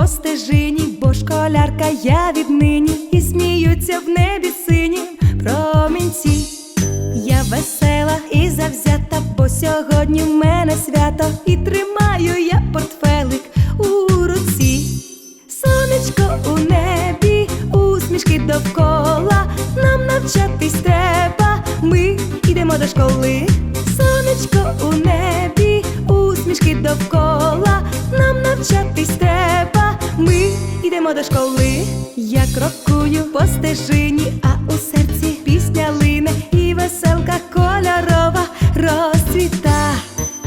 по стежині, бо школярка я віднині, і сміються в небі сині промінці. Я весела і завзята, бо сьогодні в мене свято, і тримаю я портфелик у руці. Сонечко у небі, усмішки довкола, нам навчатись треба, ми йдемо до школи. Сонечко у небі, навчатись треба, ми йдемо до школи. Я крокую по стежині, а у серці пісня лине, і веселка кольорова розцвіта.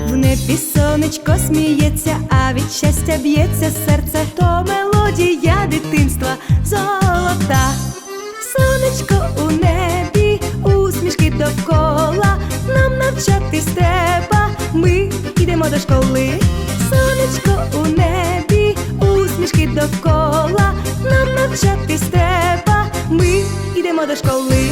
В небі сонечко сміється, а від щастя б'ється серце, то мелодія дитинства золота. Сонечко у небі, усмішки довкола, нам навчатись треба, ми йдемо до школи. Сонечко у небі, йдемо до школи.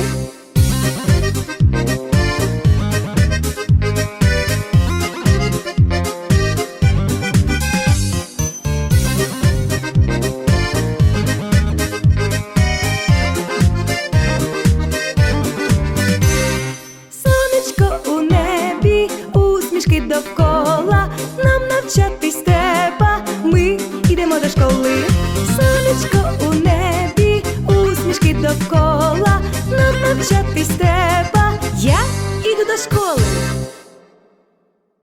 Сонечко у небі, усмішки довкола, нам навчатись треба, ми йдемо до школи. Сонечко у небі, усмішки довкола, нам із тебе. я іду до школи.